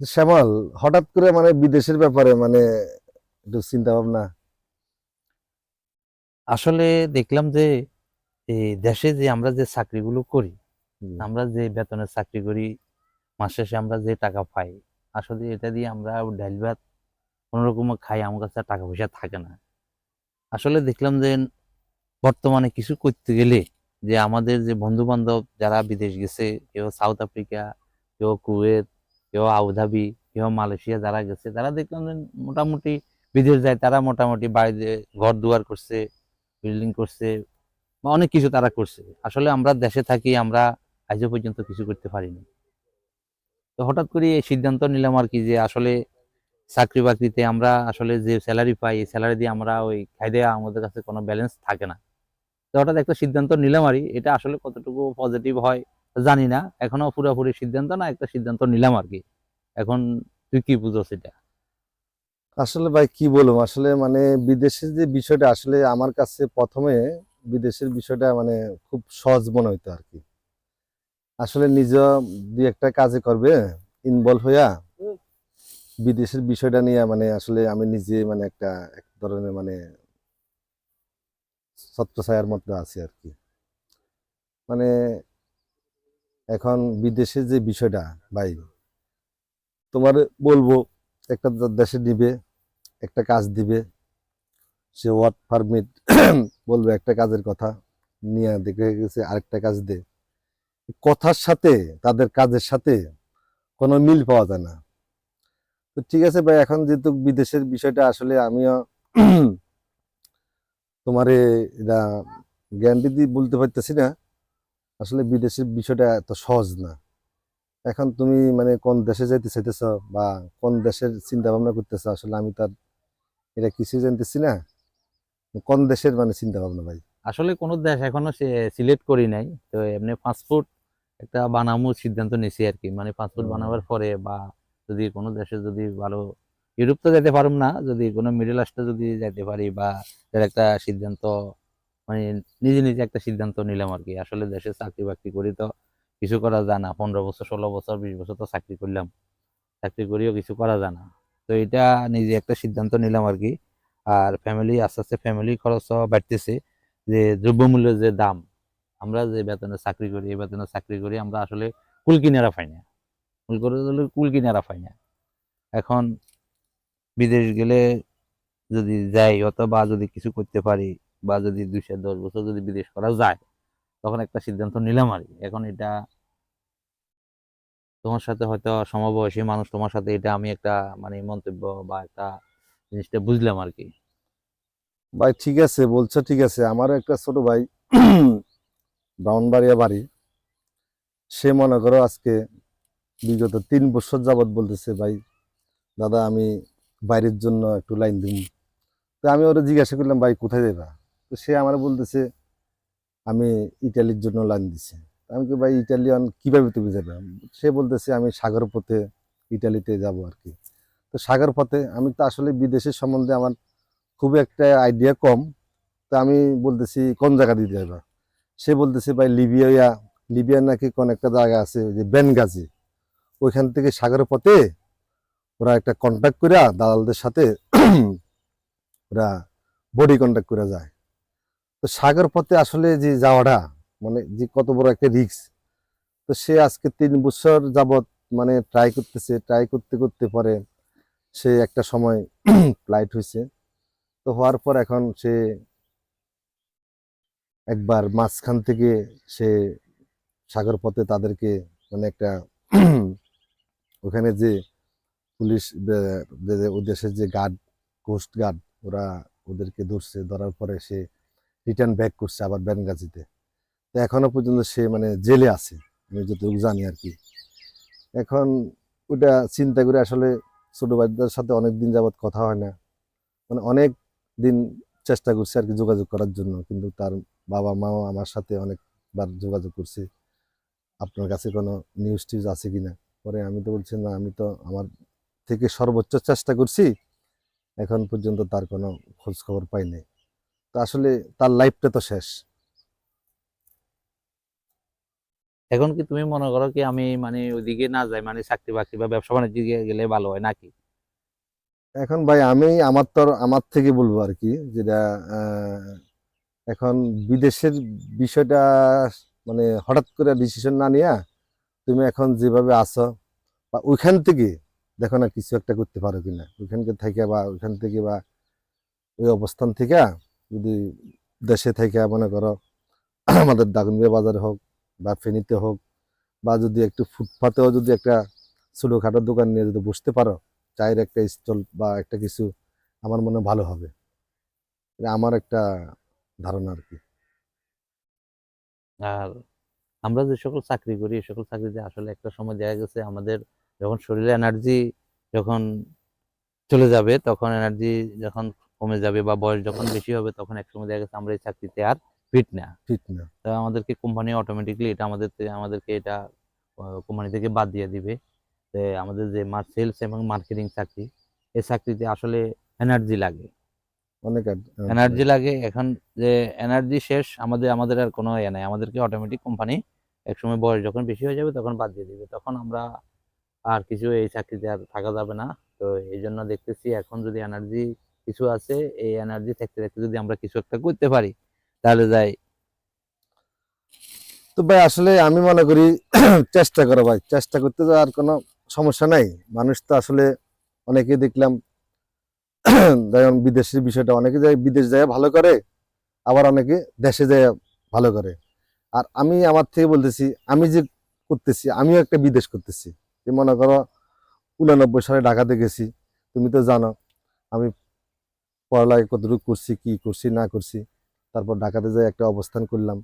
শ্যামল হঠাৎ করে মানে বিদেশের ব্যাপারে মানে একটু চিন্তা ভাবনা? আসলে দেখলাম যে এই দেশে যে আমরা যে চাকরিগুলো করি আমরা যে বেতনের চাকরি করি মাস শেষে আমরা যে টাকা পাই আসলে এটা দিয়ে আমরা ডাল ভাত কোনোরকম খাই আমার কাছে টাকা পয়সা থাকে না। আসলে দেখলাম যে বর্তমানে কিছু করতে গেলে যে আমাদের যে বন্ধু বান্ধব যারা বিদেশ গেছে কেউ সাউথ আফ্রিকা কেউ কুয়েত কেউ আবুধাবি কেউ মালয়েশিয়া যারা গেছে, তারা দেখলাম যে মোটামুটি বিদেশ যায়, তারা মোটামুটি বাড়িতে ঘর দুয়ার করছে বিল্ডিং করছে, বা অনেক কিছু তারা করছে। আসলে আমরা দেশে থাকি, আমরা আজও পর্যন্ত কিছু করতে পারিনি। তো হঠাৎ করে এই সিদ্ধান্ত নিলাম আর কি যে আসলে চাকরি বাকরিতে আমরা আসলে যে স্যালারি পাই, এই স্যালারি দিয়ে আমরা ওই খাই দেওয়া আমাদের কাছে কোনো ব্যালেন্স থাকে না। তো হঠাৎ একটা সিদ্ধান্ত নিলাম আর এটা আসলে কতটুকু পজিটিভ হয় জানি না। এখনও পুরোপুরি সিদ্ধান্ত না, একটা সিদ্ধান্ত নিলাম আর কি। এখন তুই কি বুঝো সেটা আসলে ভাই, কি বলব? আসলে মানে বিদেশের যে বিষয়টা, আসলে আমার কাছে প্রথমে বিদেশের বিষয়টা মানে খুব সহজ মনে হইতো আর কি। আসলে নিজ দুই একটা কাজে করবে ইনভলভ হইয়া বিদেশের বিষয়টা নিয়ে মানে আসলে আমি নিজে মানে একটা এক ধরনের মানে ছত্রছায়ার মধ্যে আছি আর কি। মানে এখন বিদেশের যে বিষয়টা, ভাই, তোমার বলব, একটা দেশে নিবে, একটা কাজ দিবে, সে ওয়ার্ক পারমিট বলবে একটা কাজের কথা, নিয়ে দেখে গেছে আরেকটা কাজ দে। কথার সাথে, তাদের কাজের সাথে কোনো মিল পাওয়া যায় না। তো ঠিক আছে ভাই, এখন যেহেতু বিদেশের বিষয়টা আসলে আমিও তোমারে এটা গ্যারান্টি দিয়ে বলতে পারতেছি না। আসলে বিদেশের বিষয়টা এত সহজ না। এখন তুমি মানে কোন দেশে যাইতে চাইতেছ বা কোন দেশের চিন্তা ভাবনা করতেছ আসলে আমি তার এটা কিছুই জানতেছি না। কোন দেশের মানে চিন্তা ভাবনা ভাই? আসলে কোনো দেশ এখনও সিলেক্ট করি নাই তো এমনি পাসপোর্ট একটা বানানোর সিদ্ধান্ত নিছি আর কি। মানে পাসপোর্ট। বানাবার পরে বা যদি কোনো দেশে যদি ভালো ইউরোপ তো যেতে পারুম না যদি কোনো মিডল আসতে যদি যেতে পারি বা একটা সিদ্ধান্ত মানে নিজে নিজে একটা সিদ্ধান্ত নিলাম আর কি। আসলে দেশে চাকরি বাকরি করি তো কিছু করা যায় না। পনেরো বছর, ষোলো বছর, বিশ বছর তো চাকরি করলাম। চাকরি করিও কিছু করা যায় না। তো এটা নিজে একটা সিদ্ধান্ত নিলাম আর কি। আর ফ্যামিলি আস্তে আস্তে ফ্যামিলি খরচও বাড়তেছে। যে দ্রব্যমূল্যের যে দাম, আমরা যে বেতনে চাকরি করি, এই বেতনে চাকরি করি, আমরা আসলে কুল কিনারা পাই না। কুল করে কুল কিনারা পাই না। এখন বিদেশ গেলে যদি যাই অথবা যদি কিছু করতে পারি বা যদি দুইশো দশ বছর যদি বিদেশ করা যায়, তখন একটা সিদ্ধান্ত নিলাম আর এখন এটা তোমার সাথে হয়তো সমবয়সী মানুষ, তোমার সাথে এটা আমি একটা মানে মন্তব্য বা একটা জিনিসটা বুঝলাম আর কি। ভাই, ঠিক আছে, বলছো ঠিক আছে। আমারও একটা ছোট ভাই ব্রাউনবাড়িয়া বাড়ি। সে মনে করো আজকে বিগত তিন বছর যাবত বলতেছে, ভাই, দাদা, আমি বাইরের জন্য একটু লাইন দিন তো আমি ওরা জিজ্ঞাসা করলাম, ভাই, কোথায় যাবা তো সে আমার বলতেছে, আমি ইটালির জন্য লাইন দিছে। আমি কি ভাই, ইটালিয়ান কীভাবে তুমি যাবে? সে বলতেছে, আমি সাগর পথে ইটালিতে যাব আর কি। তো সাগর পথে, আমি তো আসলে বিদেশের সম্বন্ধে আমার খুব একটা আইডিয়া কম। তো আমি বলতেছি, কোন জায়গা দিয়ে যাবা? সে বলতেছে, ভাই, লিবিয়া। লিবিয়ার নাকি কোন একটা জায়গা আছে ওই যে বেনগাজি। ওইখান থেকে সাগর পথে ওরা একটা কন্ট্যাক্ট করে দালালদের সাথে ওরা বডি কন্ট্যাক্ট করে যায়। তো সাগর পথে আসলে যে যাওয়াটা মানে যে কত বড় একটা রিস্ক তো সে আজকে তিন বছর যাবত মানে ট্রাই করতেছে ট্রাই করতে করতে পরে সে একটা সময় ফ্লাইট হয়েছে। তো হওয়ার পর এখন সে একবার মাঝখান থেকে সে সাগর পথে তাদেরকে মানে একটা ওখানে যে পুলিশ বে- যে- ও দেশের যে গার্ড কোস্ট গার্ড ওরা ওদেরকে ধরছে। ধরার পরে সে রিটার্ন ব্যাক করছে আবার বেনগাজিতে তো এখনও পর্যন্ত সে মানে জেলে আছে, আমি যতটুকু জানি আর কি। এখন ওটা চিন্তা করে আসলে ছোটো ভাইদের সাথে অনেক দিন যাবত কথা হয় না। মানে অনেক দিন চেষ্টা করছে আর কি যোগাযোগ করার জন্য, কিন্তু তার বাবা মাও আমার সাথে অনেকবার যোগাযোগ করছে। আপনার কাছে কোনো নিউজ টিউজ আছে কি না পরে আমি তো বলছি, না, আমি তো আমার থেকে সর্বোচ্চ চেষ্টা করছি। এখন পর্যন্ত তার কোনো খোঁজ খবর পাই নাই। তো আসলে তার লাইফটা তো শেষ। এখন কি তুমি মনে করো কি আমি মানে ওইদিকে না যাই মানে চাকরি বাকরি বা ব্যবসা বাণিজ্য দিকে গেলে ভালো হয় নাকি? এখন ভাই আমি আমার তো আমার থেকে বলব আর কি যেটা এখন বিদেশের বিষয়টা মানে হঠাৎ করে ডিসিশন না নিয়ে তুমি এখন যেভাবে আছো বা ওইখান থেকে দেখো না কিছু একটা করতে পারো কিনা। ওইখানকে থেকে বা ওইখান থেকে বা ওই অবস্থান থেকে যদি দেশে থেকে মনে করো আমাদের দাগনবিয়া বাজারে হোক বা ফেনীতে হোক বা যদি একটু ফুটপাতেও যদি একটা ছোটোখাটো দোকান নিয়ে যদি বসতে পারো, চায়ের একটা স্টল বা একটা কিছু, আমার মনে ভালো হবে। এটা আমার একটা ধারণা আর কি। আর আমরা যে সকল চাকরি করি এই সকল চাকরিতে আসলে একটা সময় দেখা গেছে আমাদের যখন শরীরে এনার্জি যখন চলে যাবে, তখন এনার্জি যখন কমে যাবে বা বয়স যখন বেশি হবে তখন এক সময় দেখা গেছে আমরা এই চাকরিতে আর ফিট না। ঠিক না। তো আমাদেরকে কোম্পানি অটোমেটিকলি এটা আমাদের আমাদেরকে এটা কোম্পানি থেকে বাদ দিয়ে দিবে। আমাদের যে সেলস এবং মার্কেটিং চাকরি এই চাকরিতে আসলে এনার্জি লাগে। অনেক এনার্জি লাগে। এখন যে এনার্জি শেষ আমাদের আমাদের আর কোনো ইয়ে নাই। আমাদেরকে অটোমেটিক কোম্পানি একসময় বয়স যখন বেশি হয়ে যাবে তখন বাদ দিয়ে দিবে। তখন আমরা আর কিছু এই চাকরিতে আর থাকা যাবে না। তো এই জন্য দেখতেছি এখন যদি এনার্জি কিছু আছে, এই এনার্জি থাকতে থাকতে যদি আমরা কিছু একটা করতে পারি, তাহলে যাই। তো ভাই, আসলে আমি মনে করি চেষ্টা করো ভাই, চেষ্টা করতে তো আর কোনো সমস্যা নাই। মানুষ তো আসলে অনেকে দেখলাম যেমন বিদেশের বিষয়টা, অনেকে যায় বিদেশ যায় ভালো করে, আবার অনেকে দেশে যায় ভালো করে। আর আমি আমার থেকে বলতেছি, আমি যে করতেছি, আমিও একটা বিদেশ করতেছি। যে মনে করো, উনানব্বই সালে ঢাকাতে গেছি, তুমি তো জানো, আমি পড়ালেখা কতটুকু করছি, কি করছি, না করছি, তারপর ঢাকাতে যাই একটা অবস্থান করলাম।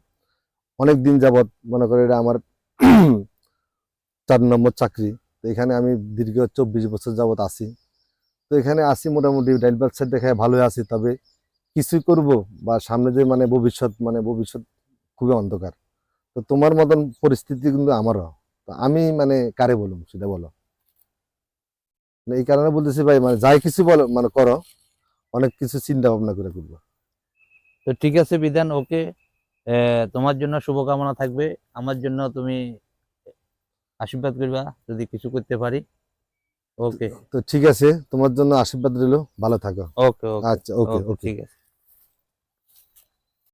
অনেক দিন যাবৎ মনে করে এটা আমার চার নম্বর চাকরি। তো এখানে আমি দীর্ঘ চব্বিশ বছর যাবৎ আছি। তো এখানে আসি মোটামুটি, ডাইল সাইড দেখায় ভালোই আছি। তবে কিছু করব বা সামনে যে মানে ভবিষ্যৎ মানে ভবিষ্যৎ খুবই অন্ধকার। তো তোমার মতন পরিস্থিতি কিন্তু আমারও। তো আমি মানে কারে বলুম সেটা বলো। মানে এই কারণে বলতেছি ভাই মানে যাই কিছু বলো মানে করো। অনেক কিছু চিন্তা ভাবনা করে করব। তো ঠিক আছে বিধান ওকে। তোমার জন্য শুভকামনা থাকবে। আমার জন্য তুমি আশীর্বাদ করবা যদি কিছু করতে পারি। ওকে। তো ঠিক আছে তোমার জন্য আশীর্বাদ রইল। ভালো থাকো। ওকে আচ্ছা ওকে ওকে। ঠিক আছে।